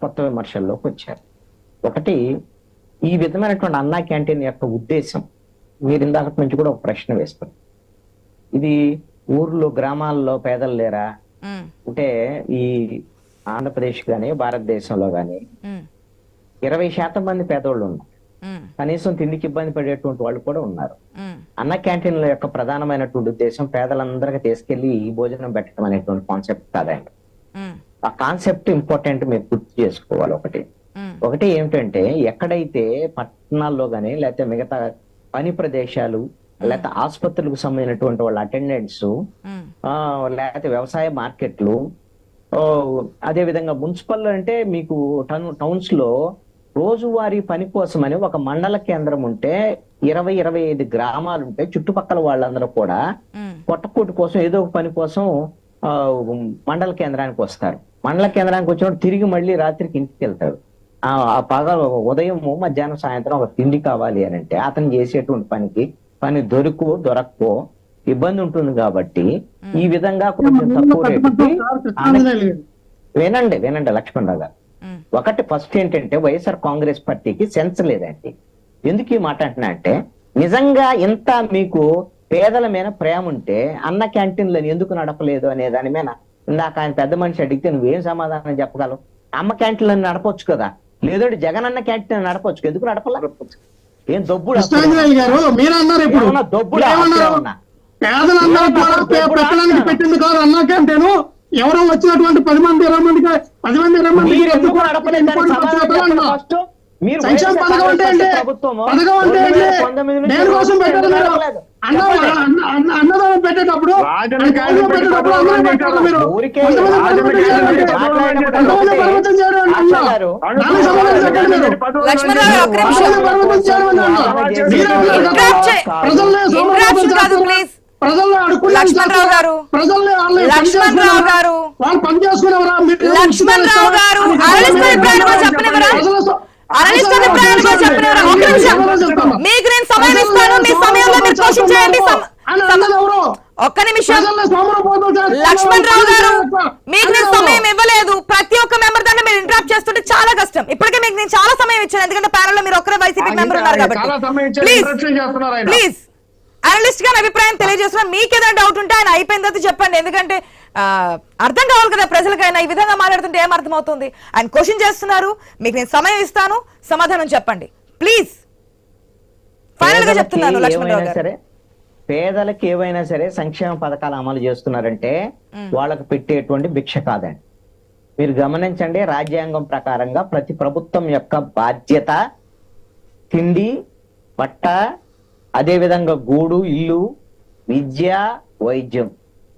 కొత్త విమర్శల్లోకి వచ్చారు ఒకటి ఈ విధమైనటువంటి అన్నా క్యాంటీన్ యొక్క ఉద్దేశం మీరు ఇందాక నుంచి కూడా ఒక ప్రశ్న వేస్తారు ఇది ఊర్లో గ్రామాల్లో పేదలు లేరా? అంటే ఈ ఆంధ్రప్రదేశ్ గాని భారతదేశంలో గాని ఉమ్, ఇరవై శాతం మంది పేదోళ్ళు ఉన్నారు. కనీసం తిండికి ఇబ్బంది పడేటువంటి వాళ్ళు కూడా ఉన్నారు. అన్న క్యాంటీన్ల యొక్క ప్రధానమైనటువంటి ఉద్దేశం పేదలందరికీ తీసుకెళ్ళి ఈ భోజనం పెట్టడం అనేటువంటి కాన్సెప్ట్ కాదండి. ఆ కాన్సెప్ట్ ఇంపార్టెంట్ మీరు గుర్తు చేసుకోవాలి ఒకటి. ఒకటి ఏమిటంటే ఎక్కడైతే పట్టణాల్లో గానీ లేకపోతే మిగతా పని ప్రదేశాలు లేకపోతే ఆసుపత్రులకు సంబంధించినటువంటి వాళ్ళ అటెండెంట్స్ లేకపోతే వ్యవసాయ మార్కెట్లు అదే విధంగా మున్సిపల్ అంటే మీకు టౌన్- టౌన్స్లో రోజువారీ పని కోసమని ఒక మండల కేంద్రం ఉంటే ఇరవై ఇరవై ఐదు గ్రామాలు ఉంటే చుట్టుపక్కల వాళ్ళందరూ కూడా పొట్టకూటి కోసం ఏదో ఒక పని కోసం మండల కేంద్రానికి వస్తారు. మండల కేంద్రానికి వచ్చినప్పుడు తిరిగి మళ్ళీ రాత్రికి ఇంటికి వెళ్తాడు ఆ ఆ పగ ఉదయం మధ్యాహ్నం సాయంత్రం ఒక తిండి కావాలి అని అంటే అతను చేసేటువంటి పనికి పని దొరుకు దొరక్కో ఇబ్బంది ఉంటుంది కాబట్టి ఈ విధంగా కొంచెం తక్కువ రేటుకి గారు. వినండి వినండి లక్ష్మణరావు గారు. ఒకటి ఫస్ట్ ఏంటంటే వైఎస్ఆర్ కాంగ్రెస్ పార్టీకి సెన్స్ లేదండి. ఎందుకు ఈ మాట అంటున్నా అంటే నిజంగా ఇంత మీకు పేదల మీద ప్రేమ ఉంటే అన్న క్యాంటీన్లను ఎందుకు నడపలేదు అనే దాని మీద ఇందాక ఆయన పెద్ద మనిషి అడిగితే నువ్వేం సమాధానం చెప్పగలవు? అమ్మ క్యాంటీన్లను నడపొచ్చు కదా. లేదంటే జగన్ అన్న క్యాంటీన్ నడపొచ్చు. ఎందుకు నడపలే? ఏం దొబ్బుడు గారు మీరు అన్నారు ఇప్పుడు. దొబ్బుడా? పేదలందరూ పెట్టింది కాదు అన్నా క్యాంటీన్. ఎవరో వచ్చినటువంటి పది మంది ఇరవై మందికి పది మంది ఇరవై మంది మీరు ఎందుకు నడపలేదు? దానికి సమాధానం చెప్పండి first. మీరు సంక్షేమ పథకం అంటే పథకం అంటే ఏంటి? 2019 నుంచి దేనికోసం పెట్టారు అన్నదానం పెట్టేటప్పుడు లక్ష్మణరావు గారు, ప్రజల్ని లక్ష్మణరావు గారు. ప్రజల్ని వాళ్ళు పని లక్ష్మణరావు? గారు. వాళ్ళు లక్ష్మణరావు ఒక నిమిషం. మీకు నేను సమయం ఇస్తాను. మీ సమయంలో మీరు క్వశ్చన్ చేయండి సమ- సమ- ఒక్క నిమిషం. లక్ష్మణ్ రావు గారు మీకు నేను సమయం ఇవ్వలేదు. ప్రతి ఒక్క మెంబర్ దాన్ని మీరు ఇంటరాప్ట్ చేస్తుంటే చాలా కష్టం. ఇప్పటికే మీకు నేను చాలా సమయం ఇచ్చాను. ఎందుకంటే ప్యానల్లో మీరు ఒక్కరే వైసీపీ మెంబర్ ఉన్నారు కాబట్టి. ప్లీజ్. ప్లీజ్ అనలిస్ట్ గారి అభిప్రాయం తెలియజేస్తున్నా. మీకు ఏదైనా డౌట్ ఉంటే ఆయన అయిపోయిన తర్వాత చెప్పండి. ఎందుకంటే అర్థం కావాలి కదా ప్రజలకైనా ఈ విధంగా మాట్లాడుతుంటే ఏం అర్థం అవుతుంది ఆయన క్వశ్చన్ చేస్తున్నారు మీకు నేను సమయం ఇస్తాను సమాధానం చెప్పండి. ప్లీజ్. ఫైనల్గా పేదలకి చెప్తున్నాను లక్ష్మణరావు గారు. పేదలకి ఏవైనా సరే సంక్షేమ పథకాలు అమలు చేస్తున్నారంటే వాళ్ళకి పెట్టేటువంటి భిక్ష కాదండి. మీరు గమనించండి రాజ్యాంగం ప్రకారంగా ప్రతి ప్రభుత్వం యొక్క బాధ్యత తిండి బట్ట అదే విధంగా గూడు ఇల్లు విద్య వైద్యం.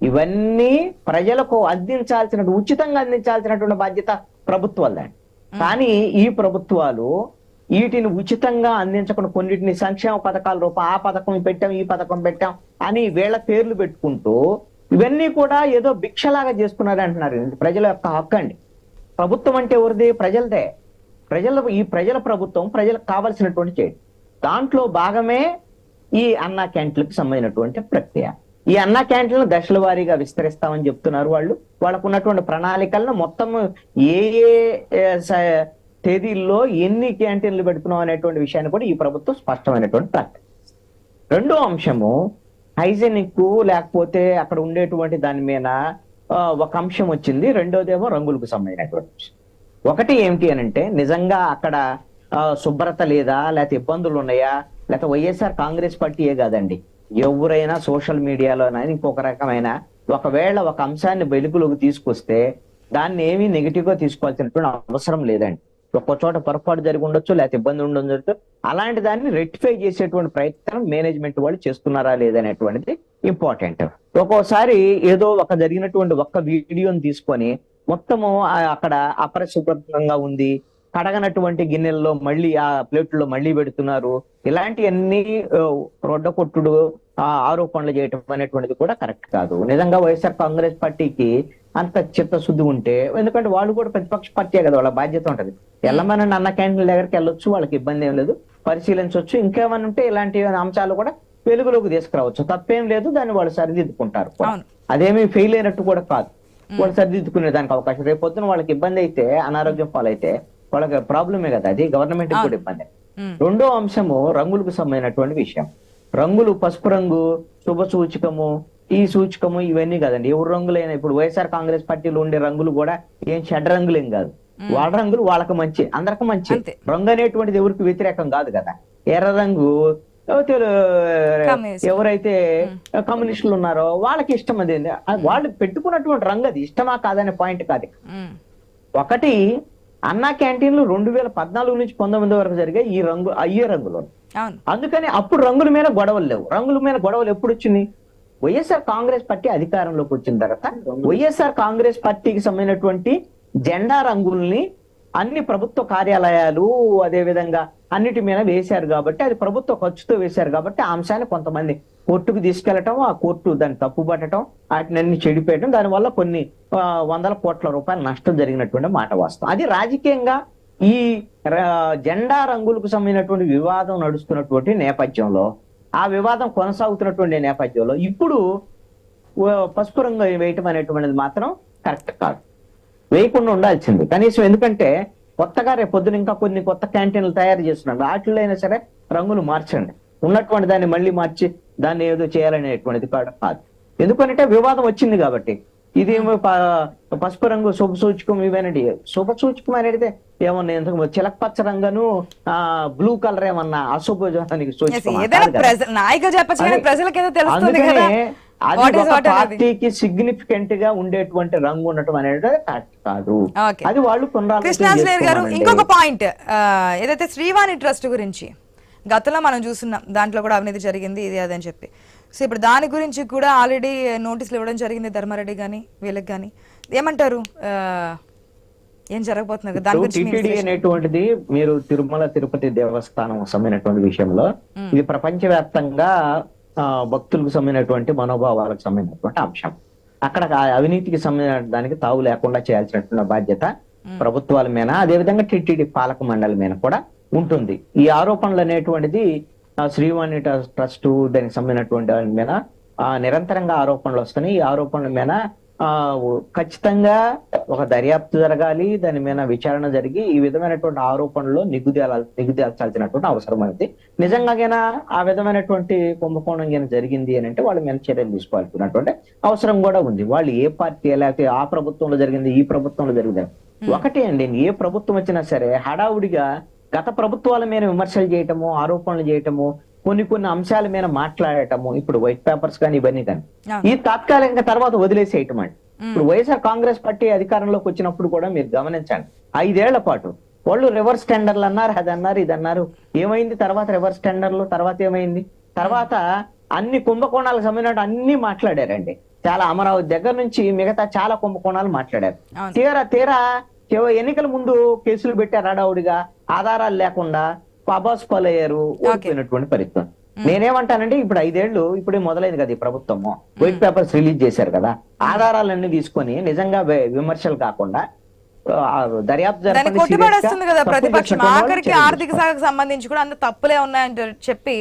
ఇవన్నీ ప్రజలకు అందించాల్సిన ఉచితంగా అందించాల్సినటువంటి బాధ్యత ప్రభుత్వాలదండి కానీ ఈ ప్రభుత్వాలు వీటిని ఉచితంగా అందించకుండా కొన్నిటిని సంక్షేమ పథకాల రూపం ఆ పథకం పెట్టాం ఈ పథకం పెట్టాం అని వీళ్ళ పేర్లు పెట్టుకుంటూ ఇవన్నీ కూడా ఏదో భిక్షలాగా చేసుకున్నారు అంటున్నారు. ప్రజల యొక్క హక్కు అండి. ప్రభుత్వం అంటే ఎవరిది? ప్రజలదే. ప్రజల ఈ ప్రజల ప్రభుత్వం ప్రజలకు కావలసినటువంటి చేయడం దాంట్లో భాగమే ఈ అన్నా క్యాంటీన్లకు సంబంధించినటువంటి ప్రక్రియ. ఈ అన్న క్యాంటీన్లు దశల వారీగా విస్తరిస్తామని చెప్తున్నారు వాళ్ళు. వాళ్ళకు ఉన్నటువంటి ప్రణాళికలను మొత్తం ఏ ఏ తేదీల్లో ఎన్ని క్యాంటీన్లు పెడుతున్నాం అనేటువంటి విషయాన్ని కూడా ఈ ప్రభుత్వం స్పష్టమైనటువంటి ప్రకటన రెండో అంశము హైజెనిక్ లేకపోతే అక్కడ ఉండేటువంటి దాని మీద ఒక అంశం వచ్చింది. రెండోదేమో రంగులకు సంబంధించినటువంటి అంశం. ఒకటి ఏమిటి అని అంటే నిజంగా అక్కడ శుభ్రత లేదా లేకపోతే ఇబ్బందులు ఉన్నాయా? లేకపోతే వైఎస్ఆర్ కాంగ్రెస్ పార్టీయే కాదండి. ఎవరైనా సోషల్ మీడియాలోనైనా ఇంకొక రకమైన ఒకవేళ ఒక అంశాన్ని వెలుగులోకి తీసుకొస్తే దాన్ని ఏమీ నెగిటివ్గా తీసుకోవాల్సినటువంటి అవసరం లేదండి. ఒక్కో చోట పొరపాటు జరిగి ఉండొచ్చు లేకపోతే ఇబ్బంది ఉండొచ్చు అలాంటి దాన్ని రెక్టిఫై చేసేటువంటి ప్రయత్నం మేనేజ్మెంట్ వాళ్ళు చేస్తున్నారా లేదనేటువంటిది ఇంపార్టెంట్. ఒక్కోసారి ఏదో ఒక జరిగినటువంటి ఒక్క వీడియోని తీసుకొని మొత్తము అక్కడ అపరిశుభ్రంగా ఉంది కడగనటువంటి గిన్నెల్లో మళ్ళీ ఆ ప్లేట్లో మళ్ళీ పెడుతున్నారు. ఇలాంటివన్నీ ఆ, రొడ్డ కొట్టుడు ఆ, ఆరోపణలు చేయటం అనేటువంటిది కూడా కరెక్ట్ కాదు. నిజంగా వైఎస్ఆర్ కాంగ్రెస్ పార్టీకి అంత చిత్తశుద్ధి ఉంటే ఎందుకంటే వాళ్ళు కూడా ప్రతిపక్ష పార్టీ కదా వాళ్ళ బాధ్యత ఉంటది. వెళ్ళమని అన్న క్యాంటీన్ దగ్గరికి వెళ్ళొచ్చు వాళ్ళకి ఇబ్బంది ఏం లేదు. పరిశీలించవచ్చు ఇంకేమైనా ఉంటే ఇలాంటి అంశాలు కూడా వెలుగులోకి తీసుకురావచ్చు. తప్పేం లేదు దాన్ని వాళ్ళు సరిదిద్దుకుంటారు. అదేమీ ఫెయిల్ అయినట్టు కూడా కాదు. వాళ్ళు సరిదిద్దుకునే దానికి అవకాశం. రేపు పొద్దున వాళ్ళకి ఇబ్బంది అయితే అనారోగ్యం పాలైతే వాళ్ళకి ప్రాబ్లమే కదా అది గవర్నమెంట్ కూడా ఇబ్బంది. రెండో అంశము రంగులకు సంబంధించినటువంటి విషయం. రంగులు పసుపు రంగు శుభ సూచకము ఈ సూచకము ఇవన్నీ కదండి. ఎవరు రంగులైనా ఇప్పుడు వైఎస్ఆర్ కాంగ్రెస్ పార్టీలో ఉండే రంగులు కూడా ఏం షడ్ రంగులేం కాదు. వాళ్ళ రంగులు వాళ్ళకి మంచి అందరికి మంచి. రంగు అనేటువంటిది ఎవరికి వ్యతిరేకం కాదు కదా. ఎర్ర రంగు. ఎవరైతే కమ్యూనిస్టులు ఉన్నారో వాళ్ళకి ఇష్టం అది. వాళ్ళు పెట్టుకున్నటువంటి రంగు అది. ఇష్టమా కాదనే పాయింట్ కాదు. ఒకటి అన్నా క్యాంటీన్లు రెండు వేల పద్నాలుగు నుంచి పంతొమ్మిది వరకు జరిగే ఈ రంగు అయ్యే రంగులు అందుకని అప్పుడు రంగుల మీద గొడవలు లేవు. రంగుల మీద గొడవలు ఎప్పుడు వచ్చినాయి వైఎస్ఆర్ కాంగ్రెస్ పార్టీ అధికారంలోకి వచ్చిన తర్వాత వైఎస్ఆర్ కాంగ్రెస్ పార్టీకి సంబంధించినటువంటి జెండా రంగుల్ని అన్ని ప్రభుత్వ కార్యాలయాలు అదే విధంగా అన్నిటి మీద వేశారు కాబట్టి అది ప్రభుత్వ ఖర్చుతో వేశారు కాబట్టి ఆ అంశాన్ని కొంతమంది కోర్టుకు తీసుకెళ్ళటం ఆ కోర్టు దాన్ని తప్పుపట్టడం వాటిని అన్ని చెడిపోయటం దానివల్ల కొన్ని ఆ, వందల కోట్ల రూపాయల నష్టం జరిగినటువంటి మాట వాస్తవం. అది రాజకీయంగా ఈ జెండా రంగులకు సంబంధించినటువంటి వివాదం నడుస్తున్నటువంటి నేపథ్యంలో ఆ వివాదం కొనసాగుతున్నటువంటి నేపథ్యంలో ఇప్పుడు పసుపు రంగు వేయటం అనేటువంటిది మాత్రం కరెక్ట్ కాదు. వేయకుండా ఉండాల్సింది. కనీసం ఎందుకంటే కొత్తగా రేపు పొద్దున ఇంకా కొన్ని కొత్త క్యాంటీన్లు తయారు చేస్తున్నారు వాటిలో అయినా సరే రంగులు మార్చండి. ఉన్నటువంటి దాన్ని మళ్ళీ మార్చి దాన్ని ఏదో చేయాలనేటువంటిది కాదు. ఎందుకంటే వివాదం వచ్చింది కాబట్టి. ఇది ఏమో ప- పసుపు రంగు శుభ సూచకం ఇవేనండి. శుభ సూచకం అనేది ఏమన్నా ఎందుకు చిలకపచ్చ రంగును ఆ బ్లూ కలర్ ఏమన్నా అశుభానికి Yes, సూచకం నాయకులు చెప్పచ్చు తెలుస్తుంది కదా. అది ఒక పార్టీకి సిగ్నిఫికెంట్గా ఉండేటువంటి రంగు ఉండటం అనేది కరెక్ట్ కాదు. అది వాళ్ళు గారు. ఇంకొక పాయింట్ ఏదైతే శ్రీవాణి ట్రస్ట్ గురించి గతంలో మనం చూస్తున్నాం దాంట్లో కూడా అవినీతి జరిగింది ఇది అదని చెప్పి. సో ఇప్పుడు దాని గురించి కూడా ఆల్రెడీ నోటీసులు ఇవ్వడం జరిగింది ధర్మారెడ్డి కానీ వీళ్ళకి కానీ ఏమంటారు? ఏం జరగబోతున్నారు? దాని గురించి. అనేటువంటిది మీరు తిరుమల తిరుపతి దేవస్థానం సంబంధించినటువంటి విషయంలో ఇది ప్రపంచవ్యాప్తంగా భక్తులకు సంబంధించినటువంటి మనోభావాలకు సంబంధించినటువంటి అంశం. అక్కడ అవినీతికి సంబంధించిన దానికి తావు లేకుండా చేయాల్సినటువంటి బాధ్యత ప్రభుత్వాల మీద అదేవిధంగా టిటిడి పాలక మండలి మీద కూడా ఉంటుంది. ఈ ఆరోపణలు అనేటువంటిది శ్రీవాణి ట్రస్ట్- దానికి సంబంధించినటువంటి మీద ఆ, నిరంతరంగా ఆరోపణలు వస్తున్నాయి. ఈ ఆరోపణల మీద ఖచ్చితంగా ఒక దర్యాప్తు జరగాలి దాని మీద విచారణ జరిగి ఈ విధమైనటువంటి ఆరోపణలు నిగుదేల నిగుదేల్చాల్సినటువంటి అవసరం అనేది నిజంగాగైనా ఆ విధమైనటువంటి కుంభకోణం గిన జరిగింది అని అంటే వాళ్ళ మీద చర్యలు తీసుకోవాల్సినటువంటి అవసరం కూడా ఉంది. వాళ్ళు ఏ పార్టీ లేకపోతే ఆ ప్రభుత్వంలో జరిగింది ఈ ప్రభుత్వంలో జరిగింది ఒకటే అండి ఏ ప్రభుత్వం వచ్చినా సరే హడావుడిగా గత ప్రభుత్వాల మీద విమర్శలు చేయటము ఆరోపణలు చేయటము కొన్ని కొన్ని అంశాల మీద మాట్లాడటము ఇప్పుడు వైట్ పేపర్స్ కానీ ఇవన్నీ కానీ. ఈ తాత్కాలికంగా తర్వాత వదిలేసేయటం అండి. ఇప్పుడు వైఎస్ఆర్ కాంగ్రెస్ పార్టీ అధికారంలోకి వచ్చినప్పుడు కూడా మీరు గమనించండి. ఐదేళ్ళ పాటు వాళ్ళు రివర్స్ టెండర్లు అన్నారు అది అన్నారు ఇది అన్నారు. ఏమైంది? తర్వాత రివర్స్ టెండర్లు తర్వాత ఏమైంది? తర్వాత అన్ని కుంభకోణాలకు సంబంధించిన అన్ని మాట్లాడారండి. చాలా అమరావతి దగ్గర నుంచి మిగతా చాలా కుంభకోణాలు మాట్లాడారు. తీరా తీరా ఎన్నికల ముందు కేసులు పెట్టారు హడావుడిగా. ఆధారాలు లేకుండా అబాస్ పాలయ్యారు ఓడిపోయినటువంటి పరిస్థితి. నేనేమంటానంటే ఇప్పుడు ఐదేళ్ళు ఇప్పుడే మొదలైంది కదా ఈ ప్రభుత్వము. వైట్ పేపర్స్ రిలీజ్ చేశారు కదా. ఆధారాలన్నీ తీసుకొని నిజంగా విమర్శలు కాకుండా దర్యాప్తు కదా ప్రతిపక్షం. ఆఖరికి ఆర్థిక శాఖకు సంబంధించి కూడా అంత తప్పులే ఉన్నాయని చెప్పి